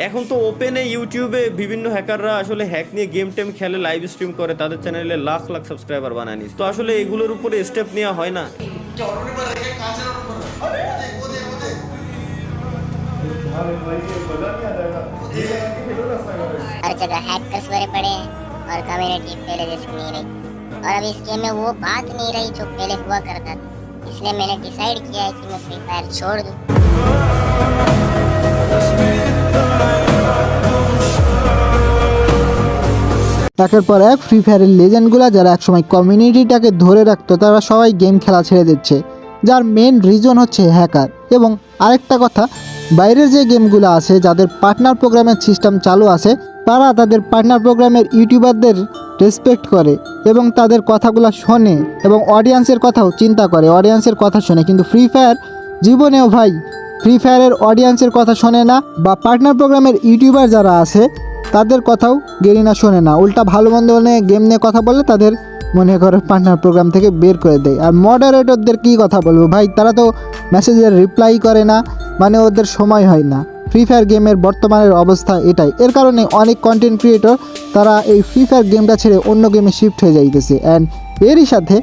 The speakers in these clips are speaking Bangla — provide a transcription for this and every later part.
এখন তো ওপেনে ইউটিউবে বিভিন্ন হ্যাকাররা আসলে হ্যাক নিয়ে গেম টেম খেলে লাইভ স্ট্রিম করে তাদের চ্যানেলে লাখ লাখ সাবস্ক্রাইবার বানায় নিস তো আসলে এগুলোর উপরে স্টেপ নেওয়া হয় না চরণে पर रहेगा कांचे रोड पर अरे वो देख वो देख हर जगह हैकर्स भरे पड़े हैं और कम्युनिटी पहले जैसी नहीं रही और अब इस गेम में वो बात नहीं रही जो पहले हुआ करता था इसलिए मैंने डिसाइड किया है कि मैं फ्री फायर छोड़ दूँ একের পর এক ফ্রি ফায়ারের লেজেন্ডগুলো যারা একসময় কমিউনিটিটাকে ধরে রাখতো, তারা সবাই গেম খেলা ছেড়ে দিচ্ছে। যার মেন রিজন হচ্ছে হ্যাকার এবং আরেকটা কথা, বাইরের যে গেমগুলো আছে, যাদের পার্টনার প্রোগ্রামের সিস্টেম চালু আছে, তারা তাদের পার্টনার প্রোগ্রামের ইউটিউবারদের রেসপেক্ট করে এবং তাদের কথাগুলো শোনে এবং অডিয়েন্সের কথাও চিন্তা করে। অডিয়েন্সের কথা শোনে। কিন্তু ফ্রি ফায়ার জীবনেও ভাই ফ্রি ফায়ারের অডিয়েন্সের কথা শোনে না বা পার্টনার প্রোগ্রামের ইউটিউবার যারা আছে, তাদের কথাও গেরিনা শোনে না। উল্টা ভালো মন্দ নিয়ে গেম নিয়ে কথা বলে তাদের মনে করে পার্টনার প্রোগ্রাম থেকে বের করে দেয়। আর মডারেটরদের কী কথা বলব? ভাই, তারা তো মেসেজের রিপ্লাই করে না মানে ওদের সময় হয় না। ফ্রি ফায়ার গেমের বর্তমানের অবস্থা এটাই। এর কারণে অনেক কন্টেন্ট ক্রিয়েটর তারা এই ফ্রি ফায়ার গেমটা ছেড়ে অন্য গেমে শিফট হয়ে যাইতেছে। অ্যান্ড এরই সাথে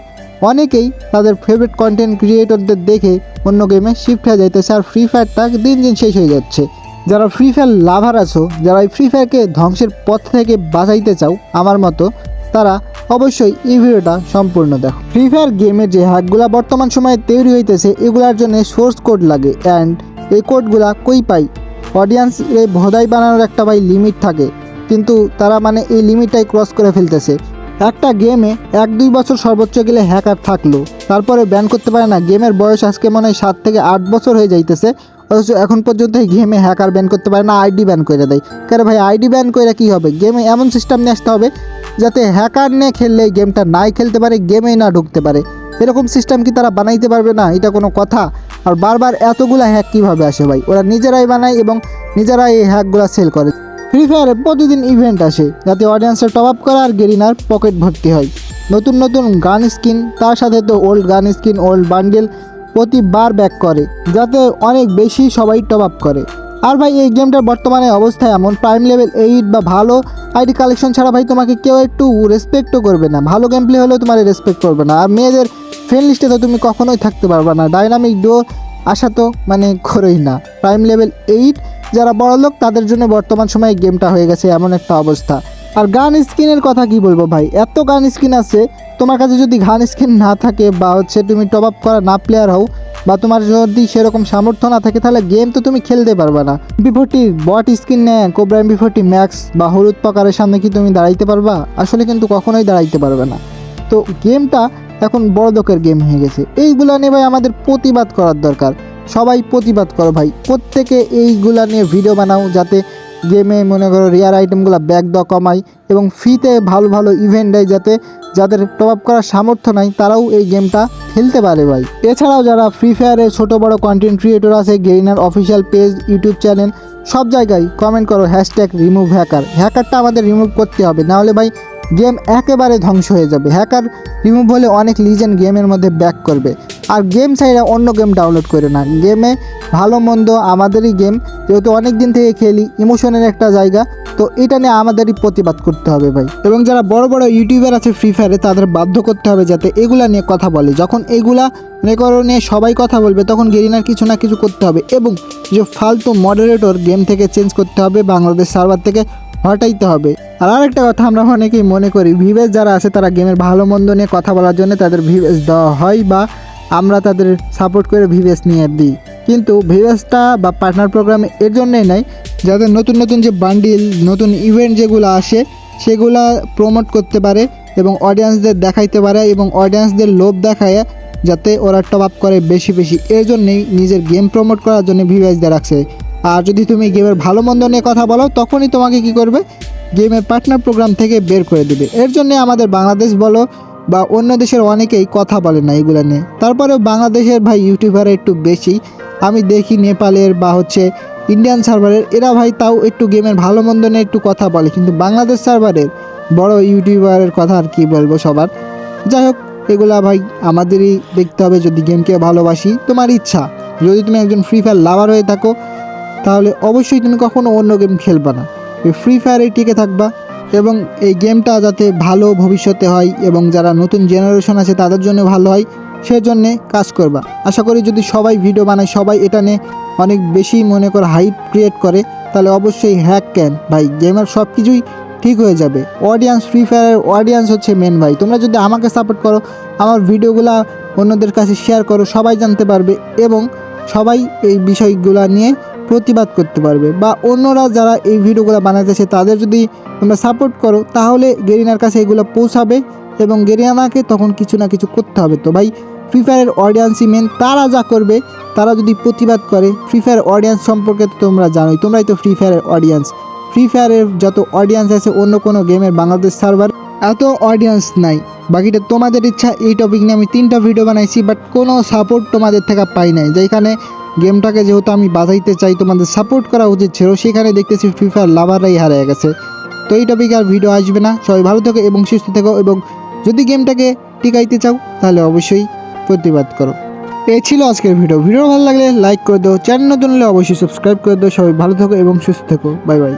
অনেকেই তাদের ফেভারিট কন্টেন্ট ক্রিয়েটরদের দেখে অন্য গেমে শিফট হয়ে যাইতেছে আর ফ্রি ফায়ারটা দিন দিন শেষ হয়ে যাচ্ছে। যারা ফ্রি ফায়ার লাভার আছো, যারা এই ফ্রি ফায়ারকে ধ্বংসের পথ থেকে বাঁচাইতে চাও, আমার মতো, তারা অবশ্যই এই ভিডিওটা সম্পূর্ণ দেখো। ফ্রি ফায়ার গেমের যে হ্যাকগুলা বর্তমান সময়ে তৈরি হইতেছে, এগুলার জন্য সোর্স কোড লাগে অ্যান্ড এই কোডগুলা কই পাই? অডিয়েন্স এই ভোদাই বানানোর একটা ভাই লিমিট থাকে। কিন্তু তারা মানে এই লিমিটটাই ক্রস করে ফেলতেছে। একটা গেমে এক দুই বছর সর্বোচ্চ গেলে হ্যাকার থাকল। তারপরে ব্যান করতে পারে না। গেমের বয়স আজকে মনে হয় সাত থেকে আট বছর হয়ে যাইতেছে। অথচ এখন পর্যন্ত এই গেমে হ্যাকার ব্যান করতে পারে না, আইডি ব্যান করে দেয়। কেন ভাই, আইডি ব্যান করে কী হবে? গেমে এমন সিস্টেম নিয়ে আসতে হবে যাতে হ্যাকার নিয়ে খেললে এই গেমটা নাই খেলতে পারে, গেমেই না ঢুকতে পারে। এরকম সিস্টেম কি তারা বানাইতে পারবে না? এটা কোনো কথা? আর বারবার এতগুলা হ্যাক কীভাবে আসে ভাই? ওরা নিজেরাই বানায় এবং নিজেরাই এই হ্যাকগুলো সেল করে। ফ্রি ফায়ারে প্রতিদিন ইভেন্ট আসে, যাতে অডিয়েন্সের টপ আপ করা আর গেরিনার পকেট ভর্তি হয়। নতুন নতুন গান স্কিন তার সাথে তো old gun skin old bundle প্রতিবার ব্যাক করে, যাতে অনেক বেশি সবাই টপ আপ করে। আর ভাই, এই গেমটার বর্তমানে অবস্থা এমন প্রাইম লেভেল এইট বা ভালো আইডি কালেকশন ছাড়া ভাই, তোমাকে কেউ একটু রেসপেক্টও করবে না। ভালো গেম প্লে হলেও তোমার রেসপেক্ট করবে না। আর মেয়েদের ফ্রেন্ড লিস্টে তো তুমি কখনোই থাকতে পারবে না। ডাইনামিক ডো আসা তো মানে করেই না। প্রাইম লেভেল এইট যারা বড় লোক, তাদের জন্য বর্তমান সময়ে গেমটা হয়ে গেছে এমন একটা অবস্থা। আর গান স্কিনের কথা কি বলব ভাই? এত গান স্কিন আছে, তোমার কাছে যদি গান স্কিন না থাকে বা হচ্ছে তুমি টপ আপ করা না প্লেয়ার হও বা তোমার যদি সেরকম সামর্থ্য না থাকে, তাহলে গেম তো তুমি খেলতে পারবে না। বিফোরটি বট স্কিন নেয় কোবরা বিফোরটি ম্যাক্স বা হলুদ পকারের সামনে কি তুমি দাঁড়াইতে পারবা? আসলে কিন্তু কখনোই দাঁড়াইতে পারবে না। তো গেমটা এখন বড় লোকের গেম হয়ে গেছে। এইগুলো নিয়ে ভাই আমাদের প্রতিবাদ করার দরকার। সবাই প্রতিবাদ করো ভাই। প্রত্যেকে এইগুলা নিয়ে ভিডিও বানাও যাতে গেমে মনে করো রেয়ার আইটেমগুলো ব্যাগ দেওয়া কমায় এবং ফ্রিতে ভালো ভালো ইভেন্ট দেয় যাতে যাদের টপ আপ করার সামর্থ্য নাই তারাও এই গেমটা খেলতে পারে ভাই। এছাড়াও যারা ফ্রি ফায়ারে ছোটো বড় কন্টেন্ট ক্রিয়েটর আছে gainer official page YouTube channel সব জায়গায় কমেন্ট করো হ্যাশট্যাগ রিমুভ হ্যাকার হ্যাকারটা আমাদের রিমুভ করতে হবে। নাহলে ভাই গেম একেবারে ধ্বংস হয়ে যাবে। হ্যাকার রিমুভ হলে অনেক লিজেন্ড গেমের মধ্যে ব্যাক করবে। আর গেম সাইডে অন্য গেম ডাউনলোড করে না। গেমে ভালো, মন্দ আমাদেরই গেম যেহেতু অনেক দিন থেকে খেলি ইমোশনের একটা জায়গা। তো এটা নিয়ে আমাদেরই প্রতিবাদ করতে হবে ভাই। এবং যারা বড় বড় ইউটিউবার আছে ফ্রি ফায়ারে তাদের বাধ্য করতে হবে যাতে এগুলা নিয়ে কথা বলে। যখন এগুলা রেকর্ড নিয়ে সবাই কথা বলবে, তখন গেরিনার কিছু না কিছু করতে হবে। এবং যে ফালতু মডারেটর গেম থেকে চেঞ্জ করতে হবে, বাংলাদেশ সার্ভার থেকে হটাইতে হবে। আর আরেকটা কথা, আমরা অনেকেই মনে করি, ভিভেস যারা আছে, তারা গেমের ভালো মন্দ নিয়ে কথা বলার জন্য তাদের ভিভেস দেওয়া হয় বা আমরা তাদের সাপোর্ট করে ভিভেস নিয়ে দিই। কিন্তু ভিভেসটা বা পার্টনার প্রোগ্রাম এর জন্যই নাই যাদের নতুন নতুন যে বান্ডিল নতুন ইভেন্ট যেগুলো আসে, সেগুলো প্রমোট করতে পারে এবং অডিয়েন্সদের দেখাইতে পারে এবং অডিয়েন্সদের লোভ দেখায়, যাতে ওরা টপ আপ করে বেশি বেশি। এর জন্যেই নিজের গেম প্রমোট করার জন্য ভিভেস দিয়ে রাখছে আর যদি তুমি গেমের ভালো মন্দ নিয়ে কথা বলো, তখনই তোমাকে কি করবে? গেমের পার্টনার প্রোগ্রাম থেকে বের করে দেবে। এর জন্য আমাদের বাংলাদেশ বলো বা অন্য দেশের অনেকেই কথা বলে না এগুলো নিয়ে। তারপরেও বাংলাদেশের ভাই ইউটিউবার একটু বেশি। আমি দেখি নেপালের বা হচ্ছে ইন্ডিয়ান সার্ভারের এরা। ভাই তাও একটু গেমের ভালো মন্দ নিয়ে একটু কথা বলে, কিন্তু বাংলাদেশ সার্ভারের বড় ইউটিউবারের কথা আর কি বলব সবার। যাই হোক, এগুলা ভাই আমাদেরই দেখতে হবে। যদি গেমকে ভালোবাসি, তোমার ইচ্ছা। যদি তুমি একজন ফ্রি ফায়ার লাভার হয়ে থাকো তাহলে অবশ্যই তুমি কখনো অন্য গেম খেলবা না। এই ফ্রি ফায়ারে টিকে থাকবা এবং এই গেমটা যাতে ভালো ভবিষ্যতে হয় এবং যারা নতুন জেনারেশন আছে তাদের জন্য ভালো হয়, সেজন্যে কাজ করবা। আশা করি যদি সবাই ভিডিও বানায়, সবাই এটা নিয়ে অনেক বেশি মনে করে হাইপ ক্রিয়েট করে, তাহলে অবশ্যই হ্যাক ক্যান ভাই গেমের সব কিছুই ঠিক হয়ে যাবে। অডিয়েন্স ফ্রি ফায়ারের অডিয়েন্স হচ্ছে মেন ভাই। তোমরা যদি আমাকে সাপোর্ট করো, আমার ভিডিওগুলো অন্যদের কাছে শেয়ার করো, সবাই জানতে পারবে এবং সবাই এই বিষয়গুলো নিয়ে প্রতিবাদ করতে পারবে বা অন্যরা যারা এই ভিডিওগুলো বানাতেছে তাদের যদি তোমরা সাপোর্ট করো, তাহলে গেরিনার কাছে এগুলো পৌঁছাবে এবং গেরিয়ানাকে তখন কিছু না কিছু করতে হবে। তো ভাই ফ্রি ফায়ারের অডিয়েন্সই মেন তারা যা করবে, তারা যদি প্রতিবাদ করে ফ্রি ফায়ার অডিয়েন্স সম্পর্কে তো তোমরা জানোই, তোমরাই তো ফ্রি ফায়ারের অডিয়েন্স ফ্রি ফায়ারের যত অডিয়েন্স আছে, অন্য কোনো গেমের বাংলাদেশ সার্ভার এত অডিয়েন্স নাই। বাকিটা তোমাদের ইচ্ছা, এই টপিক নিয়ে আমি তিনটা ভিডিও বানাইছি বাট কোনো সাপোর্ট তোমাদের থেকে পাই নাই। যেখানে গেমটাকে যেহেতু আমি বাজাইতে চাই, তোমাদের সাপোর্ট করা উচিত ছিল, সেখানে দেখতেছি ফ্রি ফায়ার লাভাররাই হারিয়ে গেছে। তো এই টপিকে আর ভিডিও আসবে না। সবাই ভালো থেকো এবং সুস্থ থেকো এবং যদি গেমটাকে টিকাইতে চাও, তাহলে অবশ্যই প্রতিবাদ করো। এই ছিল আজকের ভিডিও ভিডিও ভালো লাগলে লাইক করে দাও। চ্যানেল নতুন হলে অবশ্যই সাবস্ক্রাইব করে দাও। সবাই ভালো থেকো এবং সুস্থ থেকো। Bye bye